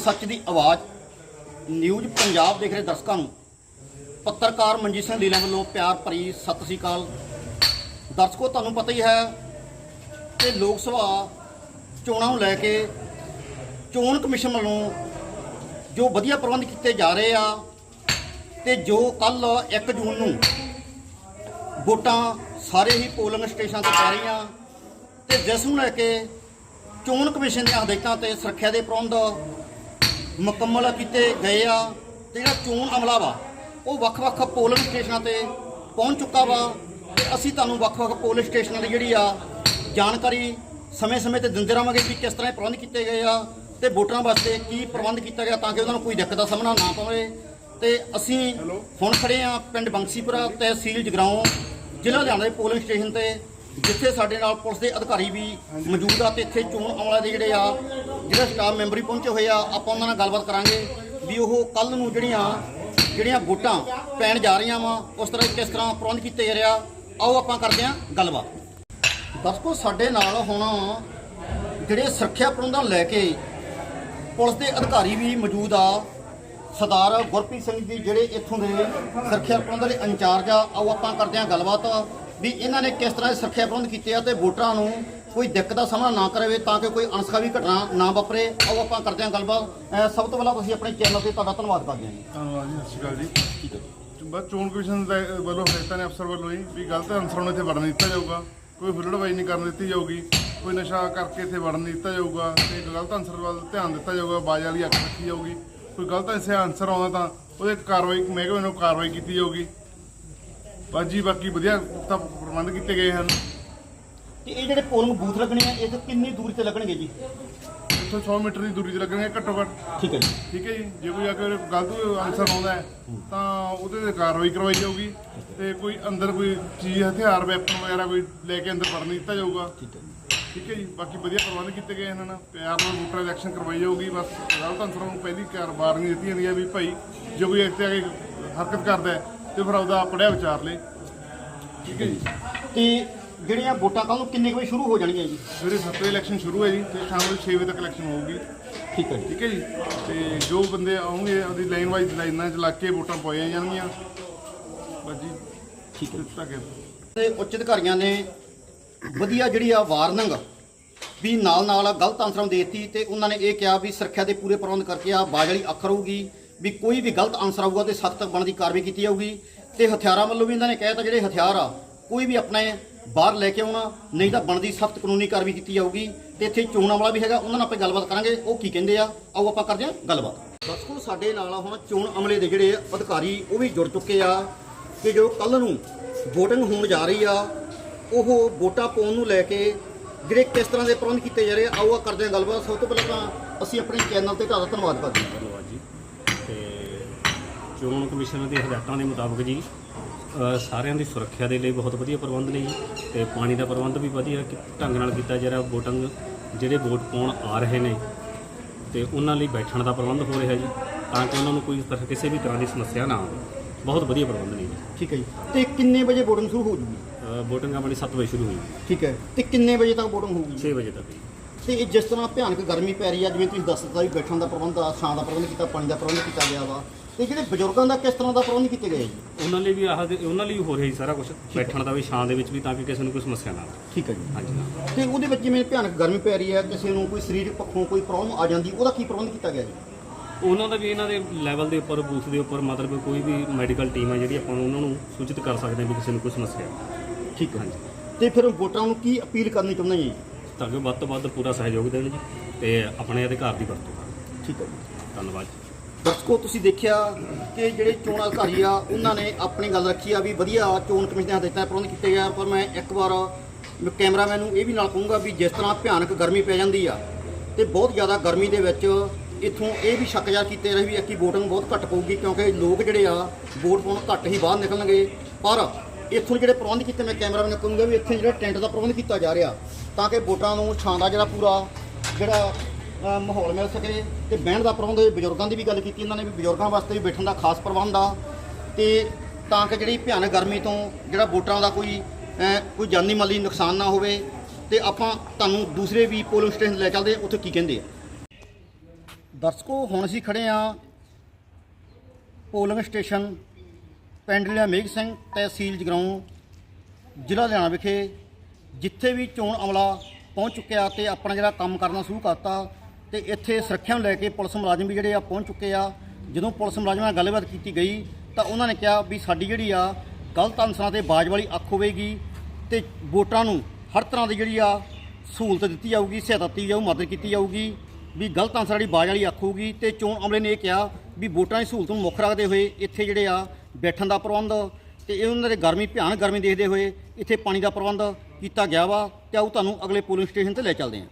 ਸੱਚ ਦੀ ਆਵਾਜ਼। ਨਿਊਜ਼ ਪੰਜਾਬ ਦੇਖ ਰਹੇ ਦਰਸ਼ਕਾਂ ਨੂੰ। ਪੱਤਰਕਾਰ ਮਨਜੀਤ ਸਿੰਘ ਲੀਲਾ ਵੱਲੋਂ ਪਿਆਰ ਭਰੀ ਸਤਿ ਸ੍ਰੀ ਅਕਾਲ। ਦਰਸ਼ਕੋ, ਤੁਹਾਨੂੰ ਪਤਾ ਹੀ ਹੈ ਕਿ ਲੋਕ ਸਭਾ ਚੋਣਾਂ ਨੂੰ ਲੈ ਕੇ ਚੋਣ ਕਮਿਸ਼ਨ ਵੱਲੋਂ ਜੋ ਵਧੀਆ ਪ੍ਰਬੰਧ ਕੀਤੇ ਜਾ ਰਹੇ ਆ ਤੇ ਜੋ ਕੱਲ 1 ਜੂਨ ਨੂੰ ਵੋਟਾਂ ਸਾਰੇ ਹੀ ਪੋਲਿੰਗ ਸਟੇਸ਼ਨਾਂ ਤੇ ਪੈ ਰਹੀਆਂ ਤੇ ਜਿਸ ਨੂੰ ਲੈ ਕੇ ਚੋਣ ਕਮਿਸ਼ਨ ਦੀਆਂ ਹਦਾਇਤਾਂ ਤੇ ਸੁਰੱਖਿਆ ਦੇ ਪ੍ਰਬੰਧ ਮੁਕੰਮਲ ਕੀਤੇ ਗਏ ਆ ਤੇ ਜਿਹੜਾ ਚੋਣ ਅਮਲਾ ਵਾ ਉਹ ਵੱਖ-ਵੱਖ ਪੋਲਿੰਗ ਸਟੇਸ਼ਨਾਂ ਤੇ ਪਹੁੰਚ ਚੁੱਕਾ ਵਾ ਤੇ ਅਸੀਂ ਤੁਹਾਨੂੰ ਵੱਖ-ਵੱਖ ਪੋਲਿੰਗ ਸਟੇਸ਼ਨਾਂ ਦੀ ਜਿਹੜੀ ਆ ਜਾਣਕਾਰੀ ਸਮੇਂ-ਸਮੇਂ ਤੇ ਦਿੰਦੇ ਰਹਾਂਗੇ ਕਿ ਕਿਸ ਤਰ੍ਹਾਂ ਪ੍ਰਬੰਧ ਕੀਤੇ ਗਏ ਆ ਤੇ ਵੋਟਰਾਂ ਵਾਸਤੇ ਕੀ ਪ੍ਰਬੰਧ ਕੀਤਾ ਗਿਆ ਤਾਂ ਕਿ ਉਹਨਾਂ ਨੂੰ ਕੋਈ ਦਿੱਕਤ ਦਾ ਸਾਹਮਣਾ ਨਾ ਪਵੇ। ਤੇ ਅਸੀਂ ਹੁਣ ਖੜੇ ਆ ਪਿੰਡ ਬੰਸੀਪੁਰਾ ਤਹਿਸੀਲ ਜਗਰਾਉਂ ਜ਼ਿਲ੍ਹਾ ਲੁਧਿਆਣਾ ਦੇ ਪੋਲਿੰਗ ਸਟੇਸ਼ਨ ਤੇ ਜਿੱਥੇ ਸਾਡੇ ਨਾਲ ਪੁਲਿਸ ਦੇ ਅਧਿਕਾਰੀ ਵੀ ਮੌਜੂਦ ਆ ਤੇ ਇੱਥੇ ਚੋਣ ਅਮਲਾ ਦੇ ਜਿਹੜੇ ਆ ਜਿਹੜੇ ਸਟਾਫ ਮੈਂਬਰ ਵੀ ਪਹੁੰਚੇ ਹੋਏ ਆ, ਆਪਾਂ ਉਹਨਾਂ ਨਾਲ ਗੱਲਬਾਤ ਕਰਾਂਗੇ ਵੀ ਉਹ ਕੱਲ ਨੂੰ ਜਿਹੜੀਆਂ ਜਿਹੜੀਆਂ ਵੋਟਾਂ ਪੈਣ ਜਾ ਰਹੀਆਂ ਵਾ, ਉਸ ਤਰ੍ਹਾਂ ਕਿਸ ਤਰ੍ਹਾਂ ਪ੍ਰਬੰਧ ਕੀਤੇ ਜਾ ਰਿਹਾ, ਆਓ ਆਪਾਂ ਕਰਦੇ ਹਾਂ ਗੱਲਬਾਤ। ਦਰਸ਼ਕੋ ਸਾਡੇ ਨਾਲ ਹੁਣ ਜਿਹੜੇ ਸੁਰੱਖਿਆ ਪ੍ਰਬੰਧਾਂ ਨੂੰ ਲੈ ਕੇ ਪੁਲਿਸ ਦੇ ਅਧਿਕਾਰੀ ਵੀ ਮੌਜੂਦ ਆ, ਸਰਦਾਰ ਗੁਰਪ੍ਰੀਤ ਸਿੰਘ ਜੀ ਜਿਹੜੇ ਇੱਥੋਂ ਦੇ ਸੁਰੱਖਿਆ ਪ੍ਰਬੰਧਾਂ ਦੇ ਇੰਚਾਰਜ ਆ, ਆਓ ਆਪਾਂ ਕਰਦੇ ਹਾਂ ਗੱਲਬਾਤ ਵੀ ਇਹਨਾਂ ਨੇ ਕਿਸ ਤਰ੍ਹਾਂ ਸੁਰੱਖਿਆ ਪ੍ਰਬੰਧ ਕੀਤੇ ਆ ਤੇ ਵੋਟਰਾਂ ਨੂੰ ਕੋਈ ਦਿੱਕਤ ਦਾ ਸਾਹਮਣਾ ਨਾ ਕਰੇ ਤਾਂ ਕਿ ਕੋਈ ਅਣਸਖਾਵੀ ਘਟਨਾ ਨਾ ਵਾਪਰੇ। ਆਓ ਆਪਾਂ ਕਰਦੇ ਹਾਂ ਗੱਲਬਾਤ। ਅਹ ਸਭ ਤੋਂ ਪਹਿਲਾਂ ਤੁਸੀਂ ਆਪਣੇ ਚੈਨਲ ਤੇ ਤੁਹਾਡਾ ਧੰਨਵਾਦ ਕਰਦੇ ਹਾਂ ਜੀ। ਧੰਨਵਾਦ ਜੀ, ਸਤਿ ਸ਼੍ਰੀ ਅਕਾਲ ਜੀ। ਬਸ ਚੋਣ ਕਮਿਸ਼ਨ ਦੇ ਵੱਲੋਂ ਹਦਾਇਤਾਂ ਨੇ ਅਫਸਰ ਵੱਲੋਂ ਹੀ ਵੀ ਗਲਤ ਅਨਸਰਾਂ ਨੂੰ ਇੱਥੇ ਵੜਨ ਨਹੀਂ ਦਿੱਤਾ ਜਾਊਗਾ। ਕੋਈ ਹੁੱਲੜਬਾਜ਼ੀ ਨਹੀਂ ਕਰਨ ਦਿੱਤੀ ਜਾਊਗੀ। ਕੋਈ ਨਸ਼ਾ ਕਰਕੇ ਇੱਥੇ ਵੜਨ ਨਹੀਂ ਦਿੱਤਾ ਜਾਊਗਾ। ਤੇ ਗਲਤ ਅਨਸਰ ਵੱਲ ਧਿਆਨ ਦਿੱਤਾ ਜਾਊਗਾ। ਬਾਜ ਵਾਲੀ ਅੱਖ ਰੱਖੀ ਜਾਊਗੀ। ਕੋਈ ਗਲਤ ਐਸੇ ਅਨਸਰ ਆਉਂਦਾ ਤਾਂ ਉਹਦੇ ਕਾਰਵਾਈ, ਮਹਿਕਮੇ ਨੂੰ ਕਾਰਵਾਈ ਕੀਤੀ ਜਾਊਗੀ। ਬਸ ਜੀ ਬਾਕੀ ਵਧੀਆ ਪੁਖਤਾ ਪ੍ਰਬੰਧ ਕੀਤੇ ਗਏ ਹਨ। ਤੇ ਇਹ ਜਿਹੜੇ ਪੋਲਿੰਗ ਬੂਥ ਲੱਗਣੇ ਆ ਇਹ ਤੋਂ ਕਿੰਨੀ ਦੂਰੀ ਤੇ ਲੱਗਣਗੇ ਜੀ? ਇੱਥੋਂ 100 ਮੀਟਰ ਦੀ ਦੂਰੀ ਤੇ ਲੱਗਣਗੇ ਘੱਟੋ ਘੱਟ। ਠੀਕ ਹੈ ਜੀ। ਠੀਕ ਹੈ ਜੀ। ਜੇ ਕੋਈ ਆ ਕੇ ਗਲਤ ਆਨਸਰ ਆਉਂਦਾ ਹੈ ਤਾਂ ਉਹਦੇ ਤੇ ਕਾਰਵਾਈ ਕਰਵਾਈ ਜਾਊਗੀ ਤੇ ਕੋਈ ਅੰਦਰ ਕੋਈ ਚੀਜ਼ ਹਥਿਆਰ ਵੈਪਨ ਵਗੈਰਾ ਕੋਈ ਲੈ ਕੇ ਅੰਦਰ ਵੜ ਨਹੀਂ ਦਿੱਤਾ ਜਾਊਗਾ। ਠੀਕ ਹੈ ਜੀ। ਠੀਕ ਹੈ ਜੀ। ਬਾਕੀ ਵਧੀਆ ਪ੍ਰਬੰਧ ਕੀਤੇ ਗਏ ਇਹਨਾਂ ਨਾਲ ਪਿਆਰ ਨਾਲ ਵੋਟਰ ਇਲੈਕਸ਼ਨ ਕਰਵਾਈ ਜਾਊਗੀ। ਬਸ ਗਲਤ ਅਨਸਰਾਂ ਨੂੰ ਪਹਿਲੀ ਕਾਰ ਵਾਰਨਿੰਗ ਦਿੱਤੀ ਜਾਂਦੀ ਹੈ ਵੀ ਭਾਈ ਜੇ ਕੋਈ ਇੱਥੇ ਆ ਕੇ ਹਰਕਤ ਕਰਦਾ ਹੈ ਤੇ ਫਿਰ ਉਹਦਾ ਪੜਿਆ ਵਿਚਾਰ ਲੈ। ਠੀਕ ਹੈ ਜੀ। ਤੇ ਜਿਹੜੀਆਂ ਵੋਟਾਂ ਕੱਲ ਨੂੰ ਕਿੰਨੇ ਕੁ ਵਜੇ ਸ਼ੁਰੂ ਹੋ ਜਾਣਗੀਆਂ ਜੀ? ਸਵੇਰੇ 7 ਵਜੇ ਇਲੈਕਸ਼ਨ ਸ਼ੁਰੂ ਹੈ ਜੀ ਤੇ ਸ਼ਾਮ ਨੂੰ 6 ਵਜੇ ਤੱਕ ਇਲੈਕਸ਼ਨ ਹੋਊਗੀ। ਠੀਕ ਹੈ ਜੀ। ਠੀਕ ਹੈ ਜੀ? ਤੇ ਜੋ ਬੰਦੇ ਆਉਣਗੇ ਉਹਦੀ ਲਾਈਨ ਵਾਈਜ਼ ਲਾਈਨਾਂ 'ਚ ਲੱਗ ਕੇ ਵੋਟਾਂ ਪਾਈਆਂ ਜਾਣਗੀਆਂ। ਬਸ ਜੀ ਠੀਕ ਹੈ ਤੱਕ ਤੇ ਉੱਚ ਅਧਿਕਾਰੀਆਂ ਨੇ ਵਧੀਆ ਜਿਹੜੀ ਆ ਵਾਰਨਿੰਗ ਵੀ ਨਾਲ ਨਾਲ ਗਲਤ ਆਨਸਰਾਂ ਨੂੰ ਦੇਤੀ ਤੇ ਉਹਨਾਂ ਨੇ ਇਹ ਕਿਹਾ ਵੀ ਸੁਰੱਖਿਆ ਦੇ ਪੂਰੇ ਪ੍ਰਬੰਧ ਕਰਕੇ ਆ ਬਾਜ ਵਾਲੀ ਅੱਖਰ ਹੋਊਗੀ ਵੀ ਕੋਈ ਵੀ ਗਲਤ ਆਨਸਰ ਆਊਗਾ ਤੇ ਸਖਤ ਬਣਦੀ ਕਾਰਵਾਈ ਕੀਤੀ ਜਾਊਗੀ ਤੇ ਹਥਿਆਰਾਂ ਵੱਲੋਂ ਵੀ ਇਹਨਾਂ ਨੇ ਕਹਿ ਤਾ ਜਿਹੜੇ ਹਥਿਆਰ ਆ ਕੋਈ ਵੀ ਆਪਣੇ ਬਾਹਰ ਲੈ ਕੇ ਆਉਣਾ, ਨਹੀਂ ਤਾਂ ਬਣਦੀ ਸਖਤ ਕਾਨੂੰਨੀ ਕਾਰਵਾਈ ਕੀਤੀ ਜਾਊਗੀ ਤੇ ਇੱਥੇ ਚੋਣਾਂ ਵਾਲਾ ਵੀ ਹੈਗਾ, ਉਹਨਾਂ ਨਾਲ ਆਪਾਂ ਗੱਲਬਾਤ ਕਰਾਂਗੇ, ਉਹ ਕੀ ਕਹਿੰਦੇ ਆ, ਆਓ ਆਪਾਂ ਕਰਦੇ ਹਾਂ ਗੱਲਬਾਤ। ਦਰਸ਼ਕੋ, ਸਾਡੇ ਨਾਲ ਹੁਣ ਚੋਣ ਅਮਲੇ ਦੇ ਜਿਹੜੇ ਅਧਿਕਾਰੀ, ਉਹ ਵੀ ਜੁੜ ਚੁੱਕੇ ਆ ਕਿ ਜੋ ਕੱਲ ਨੂੰ VOTING ਹੋਣ ਜਾ ਰਹੀ ਆ, ਉਹ ਵੋਟਾਂ ਪਾਉਣ ਨੂੰ ਲੈ ਕੇ ਜਿਹੜੇ ਕਿਸ ਤਰ੍ਹਾਂ ਦੇ ਪ੍ਰਬੰਧ ਕੀਤੇ ਜਾ ਰਹੇ ਆ, ਆਓ ਆ ਕਰਦੇ ਹਾਂ ਗੱਲਬਾਤ। ਸਭ ਤੋਂ ਪਹਿਲਾਂ ਤਾਂ ਅਸੀਂ ਆਪਣੇ ਚੈਨਲ ਤੇ ਤੁਹਾਡਾ ਧੰਨਵਾਦ ਕਰਦੇ ਹਾਂ। ਧੰਨਵਾਦ ਜੀ। ਤੇ ਚੋਣ ਕਮਿਸ਼ਨ ਦੇ ਹਦਾਇਤਾਂ ਦੇ ਮੁਤਾਬਕ ਜੀ ਸਾਰਿਆਂ ਦੀ ਸੁਰੱਖਿਆ ਦੇ ਲਈ ਬਹੁਤ ਵਧੀਆ ਪ੍ਰਬੰਧ ਨੇ ਜੀ ਤੇ ਪਾਣੀ ਦਾ ਪ੍ਰਬੰਧ ਵੀ ਵਧੀਆ ਕਿ- ਢੰਗ ਨਾਲ ਕੀਤਾ ਜਾ ਰਿਹਾ ਵੋਟਿੰਗ ਜਿਹੜੇ ਵੋਟ ਪਾਉਣ ਆ ਰਹੇ ਨੇ ਤੇ ਉਹਨਾਂ ਲਈ ਬੈਠਣ ਦਾ ਪ੍ਰਬੰਧ ਹੋ ਰਿਹਾ ਜੀ ਤਾਂ ਕਿ ਉਹਨਾਂ ਨੂੰ ਕੋਈ ਤਰ੍ਹਾਂ ਕਿਸੇ ਵੀ ਤਰ੍ਹਾਂ ਦੀ ਸਮੱਸਿਆ ਨਾ ਆਵੇ। ਬਹੁਤ ਵਧੀਆ ਪ੍ਰਬੰਧ ਨੇ ਜੀ। ਠੀਕ ਹੈ ਜੀ। ਤੇ ਕਿੰਨੇ ਵਜੇ VOTING ਸ਼ੁਰੂ ਹੋ ਜੂਗੀ? ਵੋਟਿੰਗ ਆਪਣੀ 7 ਵਜੇ ਸ਼ੁਰੂ ਹੋਈ। ਠੀਕ ਹੈ। ਤੇ ਕਿੰਨੇ ਵਜੇ ਤੱਕ VOTING ਹੋਊਗੀ? 6 ਵਜੇ ਤੱਕ। ਜੀ ਤੇ ਇਹ ਜਿਸ ਤਰ੍ਹਾਂ ਭਿਆਨਕ ਗਰਮੀ ਪੈ ਰਹੀ ਆ ਜਿਵੇਂ ਤੁਸੀਂ ਦੱਸ ਦਿੱਤਾ ਵੀ ਬੈਠਣ ਦਾ ਪ੍ਰਬੰਧ ਆ ਛਾਂ ਦਾ ਪ੍ਰਬੰਧ ਕੀਤਾ ਪਾਣੀ ਦਾ ਪ੍ਰਬੰਧ ਕੀਤਾ ਗਿਆ ਵਾ ਤੇ ਜਿਹੜੇ ਬਜ਼ੁਰਗਾਂ ਦਾ ਕਿਸ ਤਰ੍ਹਾਂ ਦਾ ਪ੍ਰਬੰਧ ਕੀਤੇ ਗਏ ਜੀ? ਉਹਨਾਂ ਲਈ ਵੀ ਆਹ ਦੇ- ਉਹਨਾਂ ਲਈ ਹੋ ਰਿਹਾ ਜੀ ਸਾਰਾ ਕੁਝ ਬੈਠਣ ਦਾ ਵੀ ਛਾਂ ਦੇ ਵਿੱਚ ਵੀ ਤਾਂ ਕਿ ਕਿਸੇ ਨੂੰ ਕੋਈ ਸਮੱਸਿਆ ਨਾ ਆਵੇ। ਠੀਕ ਹੈ ਜੀ। ਹਾਂਜੀ ਹਾਂ। ਤੇ ਉਹਦੇ ਵਿੱਚ ਜਿਵੇਂ ਭਿਆਨਕ ਗਰਮੀ ਪੈ ਰਹੀ ਹੈ ਕਿਸੇ ਨੂੰ ਕੋਈ ਸਰੀਰਕ ਪੱਖੋਂ ਕੋਈ ਪ੍ਰੋਬਲਮ ਆ ਜਾਂਦੀ ਉਹਦਾ ਕੀ ਪ੍ਰਬੰਧ ਕੀਤਾ ਗਿਆ ਜੀ? ਉਹਨਾਂ ਦਾ ਵੀ ਇਹਨਾਂ ਦੇ ਲੈਵਲ ਦੇ ਉੱਪਰ ਬੂਥ ਦੇ ਉੱਪਰ ਮਤਲਬ ਕੋਈ ਵੀ ਮੈਡੀਕਲ ਟੀਮ ਹੈ ਜਿਹੜੀ ਆਪਾਂ ਨੂੰ ਉਹਨਾਂ ਨੂੰ ਸੂਚਿਤ ਕਰ ਸਕਦੇ ਹਾਂ ਵੀ ਕਿਸੇ ਨੂੰ ਕੋਈ ਸਮੱਸਿਆ ਹੈ। ਠੀਕ ਹੈ। ਤੇ ਫਿਰ ਵੋਟਰਾਂ ਨੂੰ ਕੀ ਅਪੀਲ ਕਰਨੀ ਚਾਹੁੰਦੇ ਜੀ? ਤਾਂ ਕਿ ਵੱਧ ਤੋਂ ਵੱਧ ਪੂਰਾ ਸਹਿਯੋਗ ਦੇਣ ਜੀ ਤੇ ਆਪਣੇ ਅਧਿਕਾਰ ਦੀ ਵਰਤੋਂ ਕਰਨ। ਠੀਕ ਹੈ ਜੀ। ਧੰਨਵਾਦ ਦਰਸ਼ਕੋ, ਤੁਸੀਂ ਦੇਖਿਆ ਕਿ ਜਿਹੜੇ ਚੋਣ ਅਧਿਕਾਰੀ ਆ, ਉਹਨਾਂ ਨੇ ਆਪਣੀ ਗੱਲ ਰੱਖੀ ਆ ਵੀ ਵਧੀਆ ਚੋਣ ਕਮਿਸ਼ਨ ਦੀਆਂ ਹਦਾਇਤਾਂ ਪ੍ਰਬੰਧ ਕੀਤੇ ਗਿਆ ਪਰ ਮੈਂ ਇੱਕ ਵਾਰ ਕੈਮਰਾਮੈਨ ਨੂੰ ਇਹ ਵੀ ਨਾਲ ਕਹੂੰਗਾ ਵੀ ਜਿਸ ਤਰ੍ਹਾਂ ਭਿਆਨਕ ਗਰਮੀ ਪੈ ਜਾਂਦੀ ਆ, ਤੇ ਬਹੁਤ ਜ਼ਿਆਦਾ ਗਰਮੀ ਦੇ ਵਿੱਚ ਇੱਥੋਂ ਇਹ ਵੀ ਸ਼ੱਕ ਜਾ ਕੀਤੇ ਰਹੇ ਵੀ ਅੱਕੀ ਵੋਟਿੰਗ ਬਹੁਤ ਘੱਟ ਪਊਗੀ, ਕਿਉਂਕਿ ਲੋਕ ਜਿਹੜੇ ਆ, ਵੋਟ ਪਾਉਣ ਘੱਟ ਹੀ ਬਾਹਰ ਨਿਕਲਣਗੇ। ਪਰ ਇੱਥੋਂ ਜਿਹੜੇ ਪ੍ਰਬੰਧ ਕੀਤੇ, ਮੈਂ ਕੈਮਰਾਮੈਨ ਨੂੰ ਕਹੂੰਗਾ ਵੀ ਇੱਥੇ ਜਿਹੜਾ ਟੈਂਟ ਦਾ ਪ੍ਰਬੰਧ ਕੀਤਾ ਜਾ ਰਿਹਾ, ਤਾਂ ਕਿ ਵੋਟਰਾਂ ਨੂੰ ਛਾਂ ਦਾ ਜਿਹੜਾ ਪੂਰਾ ਜਿਹੜਾ ਅ, ਮਾਹੌਲ ਮਿਲ ਸਕੇ ਤੇ ਬਹਿਣ ਦਾ ਪ੍ਰਬੰਧ ਹੋਏ ਬਜ਼ੁਰਗਾਂ ਦੀ ਵੀ ਗੱਲ ਕੀਤੀ ਇਹਨਾਂ ਨੇ ਵੀ ਬਜ਼ੁਰਗਾਂ ਵਾਸਤੇ ਵੀ ਬੈਠਣ ਦਾ ਖਾਸ ਪ੍ਰਬੰਧ ਆ। ਤੇ ਤਾਂ ਕਿ ਜਿਹੜੀ ਭਿਆਨਕ ਗਰਮੀ ਤੋਂ ਜਿਹੜਾ ਵੋਟਰਾਂ ਦਾ ਕੋਈ ਅ, ਕੋਈ ਜਾਨੀ ਮਾਲੀ ਨੁਕਸਾਨ ਨਾ ਹੋਵੇ ਤੇ ਆਪਾਂ ਤੁਹਾਨੂੰ ਦੂਸਰੇ ਵੀ ਪੋਲਿੰਗ ਸਟੇਸ਼ਨ ਲੈ ਚੱਲਦੇ ਹਾਂ, ਉੱਥੇ ਕੀ ਕਹਿੰਦੇ ਆ? ਦਰਸ਼ਕੋ ਹੁਣ ਅਸੀਂ ਖੜੇ ਆ ਪੋਲਿੰਗ ਸਟੇਸ਼ਨ ਪਿੰਡ ਲਿਆ ਮੇਘ ਸਿੰਘ ਤਹਿਸੀਲ ਜਗਰਾਉਂ ਜ਼ਿਲ੍ਹਾ ਲੁਧਿਆਣਾ ਵਿਖੇ ਜਿੱਥੇ ਵੀ ਚੋਣ ਅਮਲਾ ਪਹੁੰਚ ਚੁੱਕਿਆ ਤੇ ਆਪਣਾ ਜਿਹੜਾ ਕੰਮ ਕਰਨਾ ਸ਼ੁਰੂ ਕਰਤਾ ਤੇ ਇੱਥੇ ਸੁਰੱਖਿਆ ਨੂੰ ਲੈ ਕੇ ਪੁਲਿਸ ਮੁਲਾਜ਼ਮ ਵੀ ਜਿਹੜੇ ਆ ਪਹੁੰਚ ਚੁੱਕੇ ਆ। ਜਦੋਂ ਪੁਲਿਸ ਮੁਲਾਜ਼ਮਾਂ ਨਾਲ ਗੱਲਬਾਤ ਕੀਤੀ ਗਈ, ਤਾਂ ਉਹਨਾਂ ਨੇ ਕਿਹਾ ਵੀ ਸਾਡੀ ਜਿਹੜੀ ਆ ਗਲਤ ਅਨਸਰਾਂ ਤੇ ਬਾਜ ਵਾਲੀ ਅੱਖ ਹੋਵੇਗੀ ਤੇ ਵੋਟਰਾਂ ਨੂੰ ਹਰ ਤਰ੍ਹਾਂ ਦੀ ਜਿਹੜੀ ਆ ਸਹੂਲਤ ਦਿੱਤੀ ਜਾਊਗੀ, ਸਹਾਇਤਾ ਦਿੱਤੀ ਜਾਊ, ਮਦਦ ਕੀਤੀ ਜਾਊਗੀ, ਵੀ ਗਲਤ ਅਨਸਰ ਜਿਹੜੀ ਬਾਜ ਵਾਲੀ ਅੱਖ ਹੋਊਗੀ ਤੇ ਚੋਣ ਅਮਲੇ ਨੇ ਇਹ ਕਿਹਾ ਵੀ ਵੋਟਰਾਂ ਦੀ ਸਹੂਲਤ ਨੂੰ ਮੁੱਖ ਰੱਖਦੇ ਹੋਏ ਇੱਥੇ ਜਿਹੜੇ ਆ ਬੈਠਣ ਦਾ ਪ੍ਰਬੰਧ ਤੇ ਇਹ ਉਹਨਾਂ ਦੇ ਗਰਮੀ, ਭਿਆਨਕ ਗਰਮੀ ਦੇਖਦੇ ਹੋਏ ਇੱਥੇ ਪਾਣੀ ਦਾ ਪ੍ਰਬੰਧ ਕੀਤਾ ਗਿਆ ਵਾ ਤੇ ਆਓ ਤੁਹਾਨੂੰ ਅਗਲੇ ਪੋਲਿੰਗ ਸਟੇਸ਼ਨ ਤੇ ਲੈ ਚੱਲਦੇ ਹਾਂ।